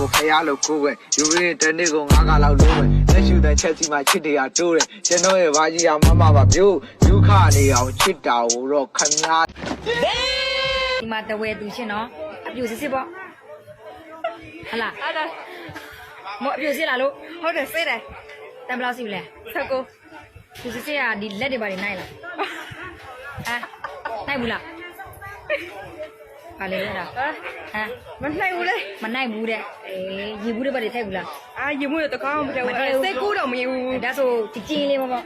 ကိုဖျားလို့ကိုးပဲယူရင်းတနေ့ကိုငါးကလောက်လို့ပဲလက်ရှူတဲ့ချက်စီမှာချစ်တရားတိုးတယ်ကျွန်တော်ရဲ့ဘာကြီးရမမပါမျိုးဒုက္ခနေအောင်ချစ်တာကိုတော့ခဏဒီမှာတဝဲသူရှင်နော်အပြူစစ်စစ်ပေါ့ဟလာအဲ့ဒါမအပြူစစ်လာလို့ဟုတ်တယ်စိတ်တယ်တန်ဘယ်လောက်စီလဲဆက်ကိုပြူစစ်စစ်ကဒီလက်တွေပါနေနိုင်လားအဲနိုင်ဘူးလား ပါလေလားဟာဟမ်မနိုင်ဘူးလေမနိုင်ဘူးတဲ့အေးရေဘူးတွေပါနေထိုက်ဘူးလားအာရေမွေးတော့တကောင်းမတည့်ဘူးအဲ့စိတ်ကူးတော့မရဘူးအဲဒါဆိုကြည်ကြည်လေးမပေါ့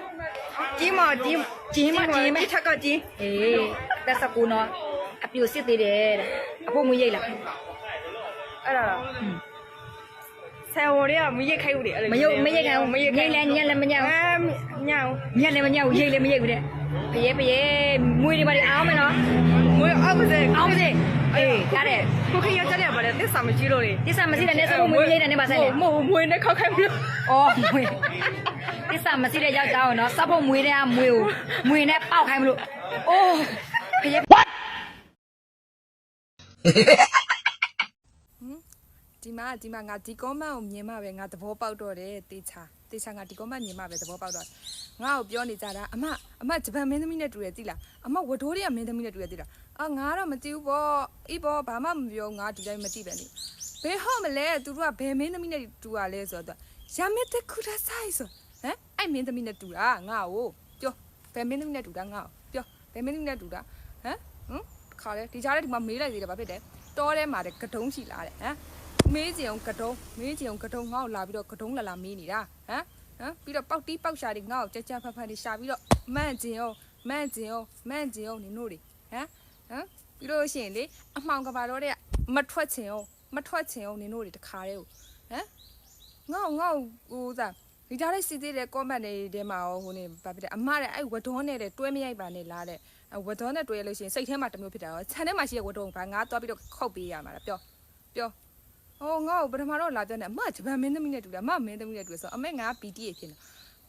ကြီးမကြီးကြီးမကြီးမဒီထက်ကကြီးအေးတက်စကူနော်အပြူစစ်သေးတယ်တဲ့အဖို့မရိတ်လားအဲ့ဒါဆယ်ဝရီကမရိတ်ခိုင်းဘူးလေအဲ့လိုမယုတ်မရိတ်ခံဘူးမရိတ်ညိတ်လဲညက်လဲမညက်ဘူးအဲညောင်ညက်လည်းမညက်ဘူးရိတ်လည်းမရိတ်ဘူးတဲ့ ပရဲပရဲမွေးတွေပါလေအောင်မယ်နော်မွေးအောက်ပါစေအောင်ပါစေအေးရတဲ့ကိုခရကြတယ်ဗါလေသစ္စာမကြီးလို့လေတစ္ဆာမရှိတဲ့နဲ့စဖို့မွေးရိတ်တဲ့နဲ့ပါဆိုင်လေမဟုတ်မွေးနဲ့ခောက်ခိုင်းဘူးအော်မွေးတစ္ဆာမရှိတဲ့ယောက်ျားကိုနော်စဖို့မွေးတဲ့ကမွေးကိုမွေးနဲ့ပေါက်ခိုင်းမလို့အိုးပရဲ ဒီမှာဒီမှာငါဒီကောမန့်ကိုမြင်မှပဲငါသဘောပေါက်တော့တယ်တေချာတေချာငါဒီကောမန့်မြင်မှပဲသဘောပေါက်တော့ငါ့ကိုပြောနေကြတာအမအမဂျပန်မင်းသမီးနဲ့တူတယ်သိလားအမဝဒိုးတွေကမင်းသမီးနဲ့တူတယ်သိလားအာငါတော့မသိဘူးပေါ့အေးပေါ့ဘာမှမပြောငါဒီတိုင်းမသိပဲနေဘယ်ဟုတ်မလဲသူတို့ကဘယ်မင်းသမီးနဲ့တူရလဲဆိုတော့ရမက်တခုဒါဆိုင်ဆိုဟမ်အဲ့မင်းသမီးနဲ့တူတာငါ့ကိုပြောဘယ်မင်းသမီးနဲ့တူတာငါ့ကိုပြောဘယ်မင်းသမီးနဲ့တူတာဟမ်ဟမ်ခါလေဒီကြားထဲဒီမှာမေးလိုက်သေးတယ်ဘာဖြစ်တယ်တောထဲမှာတဲ့ကတုံးချီလာတဲ့ဟမ် မေးကြည့်အောင်ကတုံးမေးကြည့်အောင်ကတုံးငါ့ကိုလာပြီးတော့ကတုံးလာလာမေးနေတာဟမ်ဟမ်ပြီးတော့ပေါက်တီးပေါက်ရှာတွေငါ့ကိုကြက်ကြက်ဖက်ဖက်တွေရှာပြီးတော့မန့်ကျင်အောင်မန့်ကျင်အောင်မန့်ကျင်အောင်နင်တို့တွေဟမ်ဟမ်ပြီးတော့ရှိရင်လေအမှောင်ကဘာတော့တဲ့မထွက်ချင်အောင်မထွက်ချင်အောင်နင်တို့တွေတခါတည်းကိုဟမ်ငါ့ကိုငါ့ကိုဟိုစားဒီကြားလေးစီသေးတဲ့ comment တွေထဲမှာဟိုဟိုနေဘာဖြစ်လဲအမတဲ့အဲ့ဝဒေါနဲ့တဲ့တွဲမရိုက်ပါနဲ့လားတဲ့အဲ့ဝဒေါနဲ့တွဲရလို့ရှိရင်စိတ်ထဲမှာတစ်မျိုးဖြစ်တာရောခြံထဲမှာရှိတဲ့ဝဒေါကဘာငါသွားပြီးတော့ခုတ်ပေးရမှာလားပြောပြော ဟိုငါ့ကိုပထမတော့လာပြောနေအမဂျပန်မင်းသမီးနဲ့တူတယ်အမမင်းသမီးနဲ့တူတယ်ဆိုတော့အမေငါ PTA ဖြစ်နေ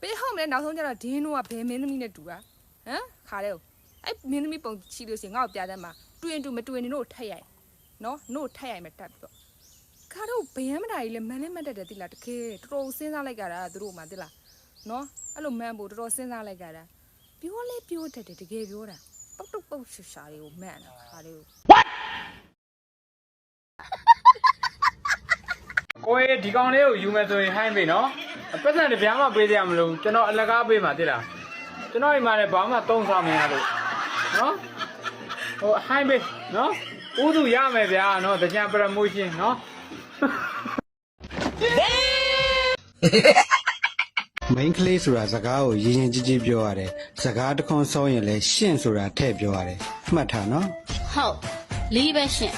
ပေးဟုတ်မလဲနောက်ဆုံးကျတော့ဒင်းတို့ကဘယ်မင်းသမီးနဲ့တူတာဟမ်ခါတဲ့ကိုအဲ့မင်းသမီးပုံချီလို့ရှိရင်ငါ့ကိုပြတဲ့မှာတွင်တူမတွင်နေတို့ထက်ရိုက်နော်နို့ထက်ရိုက်မယ်တက်ပြီးတော့ခါတော့ဘယမ်းမတာကြီးလဲမန်လဲမတ်တက်တယ်တိလားတကယ်တော်တော်စဉ်းစားလိုက်ကြတာသူတို့မှတိလားနော်အဲ့လိုမှန်ဖို့တော်တော်စဉ်းစားလိုက်ကြတာပြောလဲပြောတတ်တယ်တကယ်ပြောတာပုတ်တုတ်ပုတ်ရှာရှာတွေကိုမှန်တာခါလေးကို ကိုယ်ဒီကောင်လေးကိုယူမယ်ဆိုရင်ဟိုင်းပြီနော်အပတ်စံတစ်ပြားမှပေးစရာမလိုဘူးကျွန်တော်အလကားပေးမှာတိလားကျွန်တော်အိမ်မှာလည်းဘာမှသုံးဆောင်မရလို့နော်ဟိုဟိုင်းပြီနော်ဥသူရမယ်ဗျာနော်တကြံ promotion နော်မိန်းကလေးဆိုတာစကားကိုရင်းရင်ကြီးကြီးပြောရတယ်စကားတစ်ခွန်းစောရင်လည်းရှင့်ဆိုတာထည့်ပြောရတယ်မှတ်ထားနော်ဟုတ်လီးပဲရှင်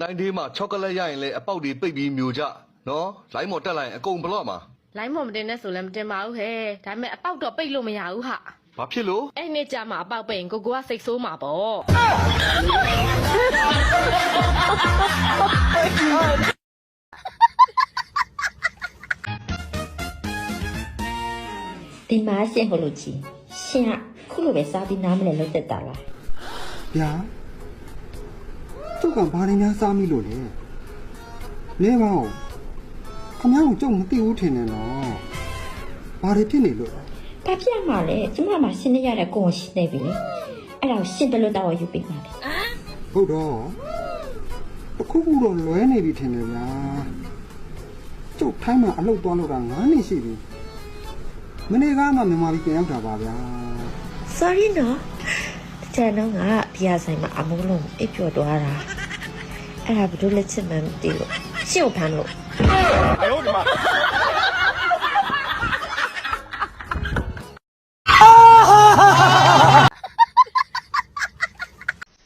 တိုင်းဒေးမှာချောကလက်ရရင်လည်းအပေါက်တွေပိတ်ပြီးမျိုးကြနော်လိုင်းမော်တက်လိုက်ရင်အကုန်ဘလော့မှာလိုင်းမမတင်နဲ့ဆိုလည်းမတင်ပါဘူးဟဲ့ဒါပေမဲ့အပေါက်တော့ပိတ်လို့မရဘူးဟာဘာဖြစ်လို့အဲ့နေ့ကျမှအပေါက်ပိတ်ရင်ကိုကိုကစိတ်ဆိုးမှာပေါ့ဒီမှာရှင့်ဟိုလိုကြီးရှင်ကခုလိုပဲစားပြီးနားမလဲလို့တက်တာလားဗျာ ကျုပ်ကဘာတွေများစားမိလို့လဲလဲပါဦးခမ ्या ကိုကျုပ်မသိဘူးထင်တယ်နော်ဘာတွေဖြစ်နေလို့လဲဘာပြမှာလဲကျမမှာရှင်းနေရတဲ့ကိုယ်ရှင်းနေပြီလေအဲ့ဒါကိုရှင်းတယ်လို့တော့ယူပေးပါလေဟုတ်တော့တစ်ခုခုတော့လွဲနေပြီထင်တယ်ဗျာကျုပ်ထိုင်းမှာအလုပ်သွားလို့တာ9နှစ်ရှိပြီမနေ့ကမှမြန်မာပြည်ပြန်ရောက်တာပါဗျာ sorry နော်တကယ်တော့ငါဘီယာဆိုင်မှာအမိုးလုံးအိပ်ပျော်သွားတာ အဲ့ဒါဘယ်လိုလဲချစ်မှန်းမသိလို့ရှင့်ကိုဖမ်းလို့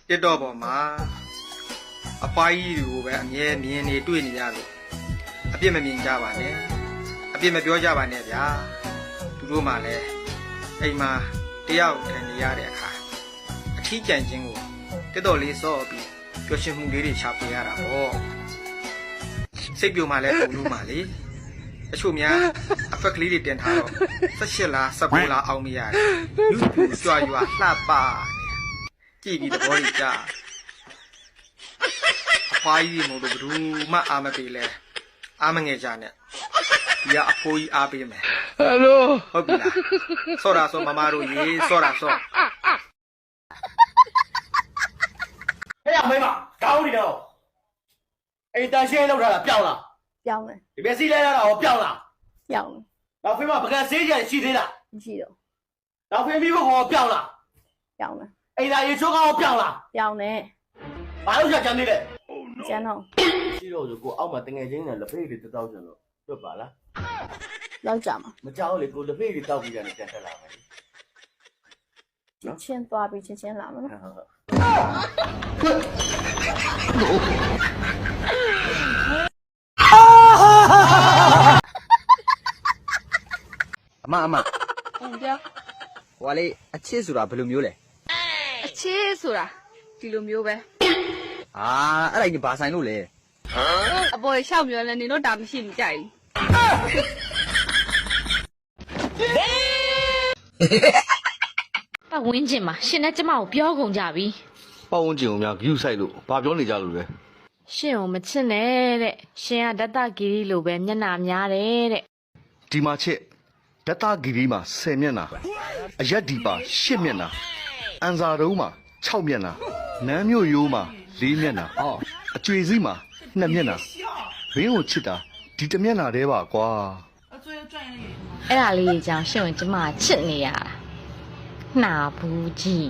တစ်တော့ပေါ်မှာအပွားကြီးတွေကိုပဲအမြဲမြင်နေတွေ့နေရလို့အပြစ်မမြင်ကြပါနဲ့အပြစ်မပြောကြပါနဲ့ဗျာသူတို့မှလည်းအိမ်မှာတယောက်ထိုင်နေရတဲ့အခါအထီးကျန်ခြင်းကိုတက်တော်လေးစော့ပြီး ပျော်ရွှင်မှုလေးတွေရှာဖွေရတာပေါ့စိတ်ပြိုမှလည်းပုံလို့မှလေတတချို့များအဖက်ကလေးတွေတင်ထားတော့18လား19လားအောင်မရတယ်လူပြူကြွားရွာလှပကြည့်ပြီးသဘောကြီးကြအဖွားကြီးမို့လို့ဘယ်သူမှအာမပေးလဲအာမငယ်ကြနဲ့ဒီကအဖိုးကြီးအားပေးမယ်ဟယ်လိုဟုတ်ပြီလားဆော့တာဆော့မမတို့ရေဆော့တာဆော့ ဟဲ့ရမိမကောင်းနေတော့ အိမ်တန်ရှင်းလောက်ထားတာပျောက်လားပြောင်းတယ်ဒီမျက်စိလဲရတာဟောပျောက်လားပြောင်းတယ်နောက်ဖေးမပကံဆေးကြရှိသေးလားမရှိတော့နောက်ဖေးပြီးဖို့ဟောပျောက်လားပြောင်းတယ်အိမ်သာရေချိုးကောင်းဟောပျောက်လားပြောင်းတယ်ဘာလို့ရကြမ်းနေလဲကျန်တော့ရှိတော့ဆိုကိုအောက်မှာတငယ်ချင်းနဲ့လက်ဖေးတွေတောက်ကြလို့တွတ်ပါလားလောက်ကြမှာမကြောက်လေကိုလက်ဖေးတွေတောက်ပြီးရတယ်ပြန်တက်လာမယ်ချင်းချင်းသွားပြီးချင်းချင်းလာမှာနော်ဟုတ်ဟုတ် အမအမ ဟုတ်ပြော ဟိုကလေအချစ်ဆိုတာဘယ်လိုမျိုးလဲအချစ်ဆိုတာဒီလိုမျိုးပဲအာအဲ့ဒါကြီးဘာဆိုင်လို့လဲအပေါ်ရှောက်ပြောလဲနေတော့ဒါမရှိမကြိုက်ဘူးပတ်ဝန်းကျင်မှာရှင်နဲ့ကျမကိုပြောကုန်ကြပြီပတ်ဝန်းကျင်ကိုများဂရုစိုက်လို့ဘာပြောနေကြလို့လဲရှင်ကိုမချစ်နဲ့တဲ့ရှင်ကဒတ္တဂီရီလိုပဲမျက်နှာများတယ်တဲ့ဒီမှာချစ် ဒတဂီရီမှာ10မျက်နှာအရက်ဒီပါ10မျက်နှာအန်စာတုံးမှာ6မျက်နှာနန်းမြို့ရိုးမှာ4မျက်နှာအော်အကျွေစည်းမှာ2မျက်နှာဘင်းကိုချစ်တာဒီတစ်မျက်နှာတည်းပါကွာအဲ့ဒါလေးကြောင့်ရှင်ကိုကျမကချစ်နေရတာနှာဘူးကြီး